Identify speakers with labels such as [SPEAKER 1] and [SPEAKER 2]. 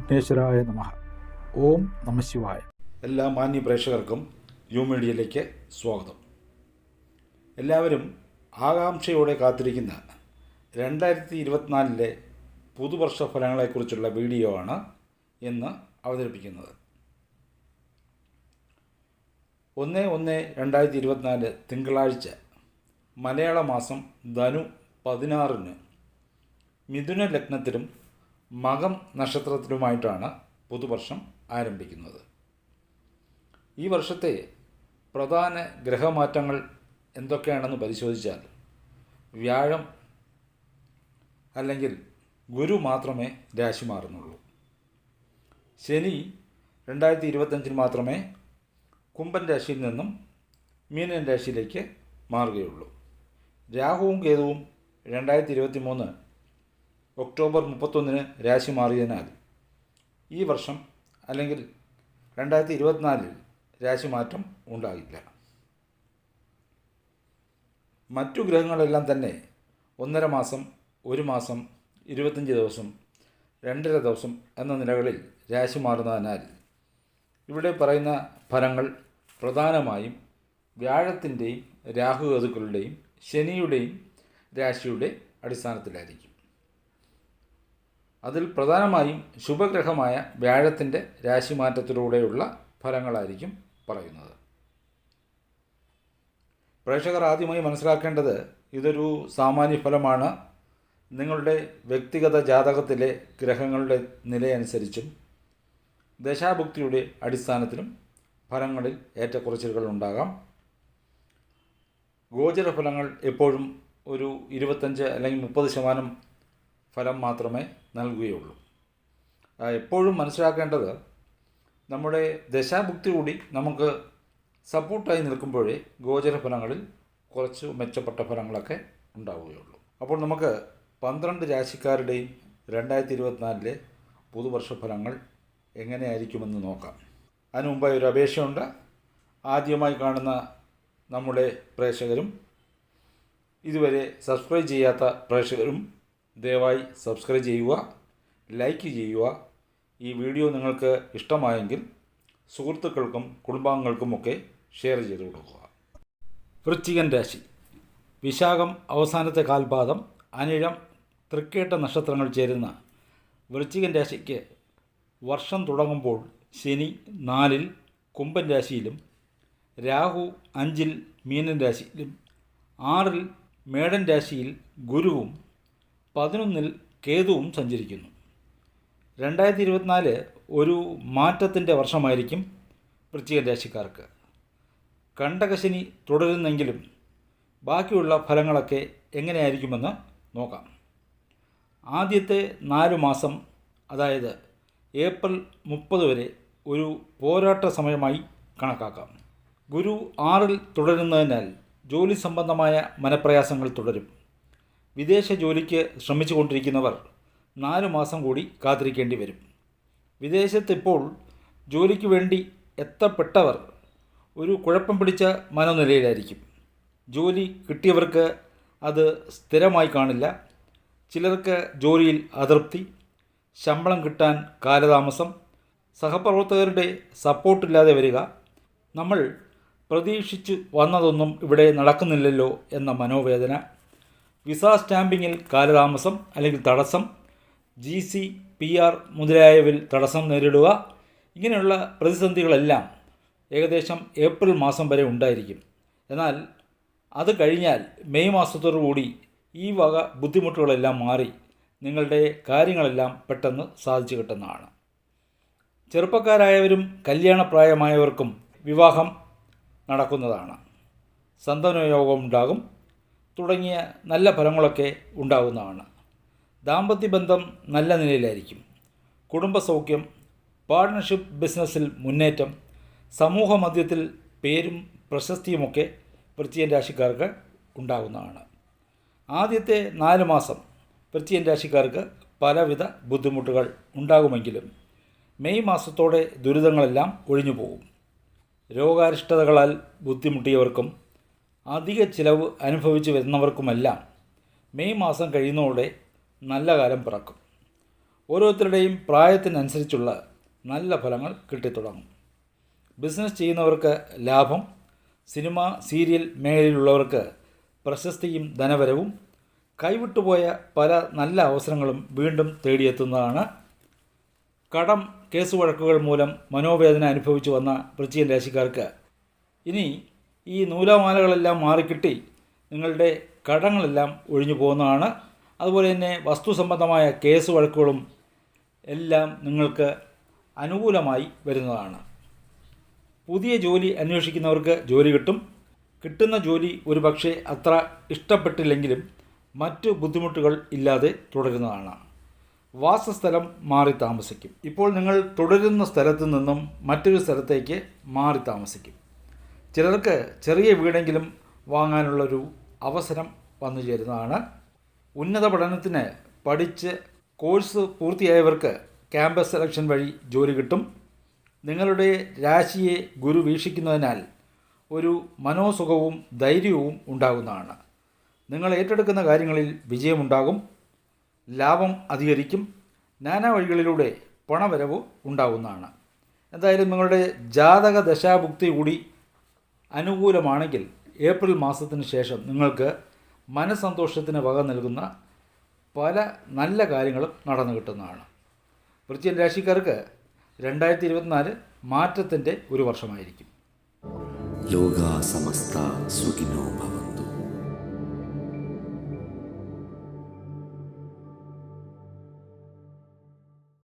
[SPEAKER 1] വിഘ്നേശ്വരായ നമ. ഓം നമശിവായ
[SPEAKER 2] എല്ലാ മാന്യ പ്രേക്ഷകർക്കും യു മീഡിയയിലേക്ക് സ്വാഗതം. എല്ലാവരും ആകാംക്ഷയോടെ കാത്തിരിക്കുന്ന രണ്ടായിരത്തി ഇരുപത്തിനാലിലെ പുതുവർഷ ഫലങ്ങളെക്കുറിച്ചുള്ള വീഡിയോ ആണ് ഇന്ന് അവതരിപ്പിക്കുന്നത്. ഒന്ന് ഒന്ന് രണ്ടായിരത്തി ഇരുപത്തിനാല് തിങ്കളാഴ്ച മലയാള മാസം ധനു പതിനാറിന് മിഥുന ലഗ്നത്തിലും മകം നക്ഷത്രത്തിലുമായിട്ടാണ് പുതുവർഷം ആരംഭിക്കുന്നത്. ഈ വർഷത്തെ പ്രധാന ഗ്രഹമാറ്റങ്ങൾ എന്തൊക്കെയാണെന്ന് പരിശോധിച്ചാൽ വ്യാഴം അല്ലെങ്കിൽ ഗുരു മാത്രമേ രാശി മാറുന്നുള്ളൂ. ശനി രണ്ടായിരത്തി ഇരുപത്തഞ്ചിൽ മാത്രമേ കുംഭൻ രാശിയിൽ നിന്നും മീനൻ രാശിയിലേക്ക് മാറുകയുള്ളൂ. രാഹുവും കേതുവും രണ്ടായിരത്തി ഇരുപത്തി മൂന്ന് ഒക്ടോബർ മുപ്പത്തൊന്നിന് രാശി മാറിയതിനാൽ ഈ വർഷം അല്ലെങ്കിൽ രണ്ടായിരത്തി ഇരുപത്തിനാലിൽ രാശിമാറ്റം ഉണ്ടാകില്ല മറ്റു ഗ്രഹങ്ങളെല്ലാം തന്നെ ഒന്നര മാസം ഒരു മാസം ഇരുപത്തഞ്ച് ദിവസം രണ്ടര ദിവസം എന്ന നിലകളിൽ രാശി മാറുന്നതിനാൽ ഇവിടെ പറയുന്ന ഫലങ്ങൾ പ്രധാനമായും വ്യാഴത്തിന്റെയും രാഹുകേതുക്കളുടെയും ശനിയുടെയും രാശിയുടെ അടിസ്ഥാനത്തിലായിരിക്കും. അതിൽ പ്രധാനമായും ശുഭഗ്രഹമായ വ്യാഴത്തിന്റെ രാശിമാറ്റത്തിലൂടെയുള്ള ഫലങ്ങളായിരിക്കും പറയുന്നത്. പ്രേക്ഷകർ ആദ്യമായി മനസ്സിലാക്കേണ്ടത് ഇതൊരു സാമാന്യ ഫലമാണ്. നിങ്ങളുടെ വ്യക്തിഗത ജാതകത്തിലെ ഗ്രഹങ്ങളുടെ നിലയനുസരിച്ചും ദശാഭുക്തിയുടെ അടിസ്ഥാനത്തിലും ഫലങ്ങളിൽ ഏറ്റക്കുറച്ചിലുകൾ ഉണ്ടാകാം. ഗോചരഫലങ്ങൾ എപ്പോഴും ഒരു ഇരുപത്തഞ്ച് അല്ലെങ്കിൽ മുപ്പത് ശതമാനം ഫലം മാത്രമേ നൽകുകയുള്ളൂ. എപ്പോഴും മനസ്സിലാക്കേണ്ടത് നമ്മുടെ ദശാഭുക്തി കൂടി നമുക്ക് സപ്പോർട്ടായി നിൽക്കുമ്പോഴേ ഗോചര ഫലങ്ങളിൽ കുറച്ച് മെച്ചപ്പെട്ട ഫലങ്ങളൊക്കെ ഉണ്ടാവുകയുള്ളൂ. അപ്പോൾ നമുക്ക് പന്ത്രണ്ട് രാശിക്കാരുടെയും രണ്ടായിരത്തി ഇരുപത്തിനാലിലെ പുതുവർഷ ഫലങ്ങൾ എങ്ങനെയായിരിക്കുമെന്ന് നോക്കാം. അതിനു മുമ്പായി ഒരു അപേക്ഷയുണ്ട്. ആദ്യമായി കാണുന്ന നമ്മുടെ പ്രേക്ഷകരും ഇതുവരെ സബ്സ്ക്രൈബ് ചെയ്യാത്ത പ്രേക്ഷകരും ദയവായി സബ്സ്ക്രൈബ് ചെയ്യുക ലൈക്ക് ചെയ്യുക. ഈ വീഡിയോ നിങ്ങൾക്ക് ഇഷ്ടമായെങ്കിൽ സുഹൃത്തുക്കൾക്കും കുടുംബാംഗങ്ങൾക്കുമൊക്കെ ഷെയർ ചെയ്ത് കൊടുക്കുക. വൃശ്ചികൻ രാശി. വിശാഖം അവസാനത്തെ കാൽപാദം അനിഴം തൃക്കേട്ട നക്ഷത്രങ്ങൾ ചേരുന്ന വൃശ്ചികൻ രാശിക്ക് വർഷം തുടങ്ങുമ്പോൾ ശനി നാലിൽ കുംഭൻ രാശിയിലും രാഹു അഞ്ചിൽ മീനൻ രാശിയിലും ആറിൽ മേടൻ രാശിയിൽ ഗുരുവും പതിനൊന്നിൽ കേതുവും സഞ്ചരിക്കുന്നു. രണ്ടായിരത്തി ഇരുപത്തിനാല് ഒരു മാറ്റത്തിന്റെ വർഷമായിരിക്കും വൃശ്ചിക രാശിക്കാർക്ക്. കണ്ടകശനി തുടരുന്നെങ്കിലും ബാക്കിയുള്ള ഫലങ്ങളൊക്കെ എങ്ങനെയായിരിക്കുമെന്ന് നോക്കാം. ആദ്യത്തെ നാല് മാസം അതായത് ഏപ്രിൽ മുപ്പത് വരെ ഒരു പോരാട്ട സമയമായി കണക്കാക്കാം. ഗുരു ആറിൽ തുടരുന്നതിനാൽ ജോലി സംബന്ധമായ മനപ്രയാസങ്ങൾ തുടരും. വിദേശ ജോലിക്ക് ശ്രമിച്ചു കൊണ്ടിരിക്കുന്നവർ നാല് മാസം കൂടി കാത്തിരിക്കേണ്ടി വരും. വിദേശത്തിപ്പോൾ ജോലിക്ക് വേണ്ടി എത്തപ്പെട്ടവർ ഒരു കുഴപ്പം പിടിച്ച മനോനിലയിലായിരിക്കും. ജോലി കിട്ടിയവർക്ക് അത് സ്ഥിരമായി കാണില്ല. ചിലർക്ക് ജോലിയിൽ അതൃപ്തി ശമ്പളം കിട്ടാൻ കാലതാമസം സഹപ്രവർത്തകരുടെ സപ്പോർട്ടില്ലാതെ വരിക. നമ്മൾ പ്രതീക്ഷിച്ചു വന്നതൊന്നും ഇവിടെ നടക്കുന്നില്ലല്ലോ എന്ന മനോവേദന വിസ സ്റ്റാമ്പിങ്ങിൽ കാലതാമസം അല്ലെങ്കിൽ തടസ്സം ജി സി പി ആർ മുതലായവയിൽ തടസ്സം നേരിടുക ഇങ്ങനെയുള്ള പ്രതിസന്ധികളെല്ലാം ഏകദേശം ഏപ്രിൽ മാസം വരെ ഉണ്ടായിരിക്കും. എന്നാൽ അത് കഴിഞ്ഞാൽ മെയ് മാസത്തോടുകൂടി ഈ വക ബുദ്ധിമുട്ടുകളെല്ലാം മാറി നിങ്ങളുടെ കാര്യങ്ങളെല്ലാം പെട്ടെന്ന് സാധിച്ചു കിട്ടുന്നതാണ്. ചെറുപ്പക്കാരായവരും കല്യാണപ്രായമായവർക്കും വിവാഹം നടക്കുന്നതാണ്. സന്താനയോഗം ഉണ്ടാകും. തുടങ്ങിയ നല്ല ഫലങ്ങളൊക്കെ ഉണ്ടാകുന്നതാണ് ദാമ്പത്യ ബന്ധം നല്ല നിലയിലായിരിക്കും. കുടുംബസൗഖ്യം പാർട്ട്ണർഷിപ്പ് ബിസിനസ്സിൽ മുന്നേറ്റം സമൂഹ മധ്യത്തിൽ പേരും പ്രശസ്തിയുമൊക്കെ വൃത്തിയൻ രാശിക്കാർക്ക് ഉണ്ടാകുന്നതാണ് ആദ്യത്തെ നാല് മാസം വൃത്തിയൻ രാശിക്കാർക്ക് പലവിധ ബുദ്ധിമുട്ടുകൾ ഉണ്ടാകുമെങ്കിലും മെയ് മാസത്തോടെ ദുരിതങ്ങളെല്ലാം ഒഴിഞ്ഞു പോകും രോഗാരിഷ്ടതകളാൽ ബുദ്ധിമുട്ടിയവർക്കും അധിക ചിലവ് അനുഭവിച്ച് വരുന്നവർക്കുമെല്ലാം മെയ് മാസം കഴിയുന്നതോടെ നല്ല കാലം പിറക്കും. ഓരോരുത്തരുടെയും പ്രായത്തിനനുസരിച്ചുള്ള നല്ല ഫലങ്ങൾ കിട്ടിത്തുടങ്ങും. ബിസിനസ് ചെയ്യുന്നവർക്ക് ലാഭം സിനിമ സീരിയൽ മേഖലയിലുള്ളവർക്ക് പ്രശസ്തിയും ധനവരവും കൈവിട്ടുപോയ പല നല്ല അവസരങ്ങളും വീണ്ടും തേടിയെത്തുന്നതാണ്. കടം കേസ് വഴക്കുകൾ മൂലം മനോവേദന അനുഭവിച്ചു വന്ന വൃശ്ചിക രാശിക്കാർക്ക് ഇനി ഈ നൂലാമാലകളെല്ലാം മാറിക്കിട്ടി നിങ്ങളുടെ കടങ്ങളെല്ലാം ഒഴിഞ്ഞു പോകുന്നതാണ്. അതുപോലെ തന്നെ വസ്തു സംബന്ധമായ കേസ് വഴക്കുകളും എല്ലാം നിങ്ങൾക്ക് അനുകൂലമായി വരുന്നതാണ്. പുതിയ ജോലി അന്വേഷിക്കുന്നവർക്ക് ജോലി കിട്ടും. കിട്ടുന്ന ജോലി ഒരു പക്ഷേ അത്ര ഇഷ്ടപ്പെട്ടില്ലെങ്കിലും മറ്റു ബുദ്ധിമുട്ടുകൾ ഇല്ലാതെ തുടരുന്നതാണ്. വാസസ്ഥലം മാറി താമസിക്കും. ഇപ്പോൾ നിങ്ങൾ തുടരുന്ന സ്ഥലത്തു നിന്നും മറ്റൊരു സ്ഥലത്തേക്ക് മാറി താമസിക്കും. ചിലർക്ക് ചെറിയ വീടെങ്കിലും വാങ്ങാനുള്ളൊരു അവസരം വന്നു ചേരുന്നതാണ്. ഉന്നത പഠനത്തിന് പഠിച്ച് കോഴ്സ് പൂർത്തിയായവർക്ക് ക്യാമ്പസ് സെലക്ഷൻ വഴി ജോലി കിട്ടും. നിങ്ങളുടെ രാശിയെ ഗുരു വീക്ഷിക്കുന്നതിനാൽ ഒരു മനോസുഖവും ധൈര്യവും ഉണ്ടാകുന്നതാണ്. നിങ്ങൾ ഏറ്റെടുക്കുന്ന കാര്യങ്ങളിൽ വിജയമുണ്ടാകും. ലാഭം അധികരിക്കും. നാനാ വഴികളിലൂടെ പണവരവ് ഉണ്ടാകുന്നതാണ് എന്തായാലും നിങ്ങളുടെ ജാതക ദശാഭുക്തി കൂടി അനുകൂലമാണെങ്കിൽ ഏപ്രിൽ മാസത്തിന് ശേഷം നിങ്ങൾക്ക് മനസന്തോഷത്തിന് വക നൽകുന്ന പല നല്ല കാര്യങ്ങളും നടന്നു കിട്ടുന്നതാണ്. വൃത്തിയൻ രാശിക്കാർക്ക് രണ്ടായിരത്തി ഇരുപത്തിനാല് മാറ്റത്തിന്റെ ഒരു വർഷമായിരിക്കും.
[SPEAKER 3] ലോകാസമസ്ത സുഖിനോ ഭവ.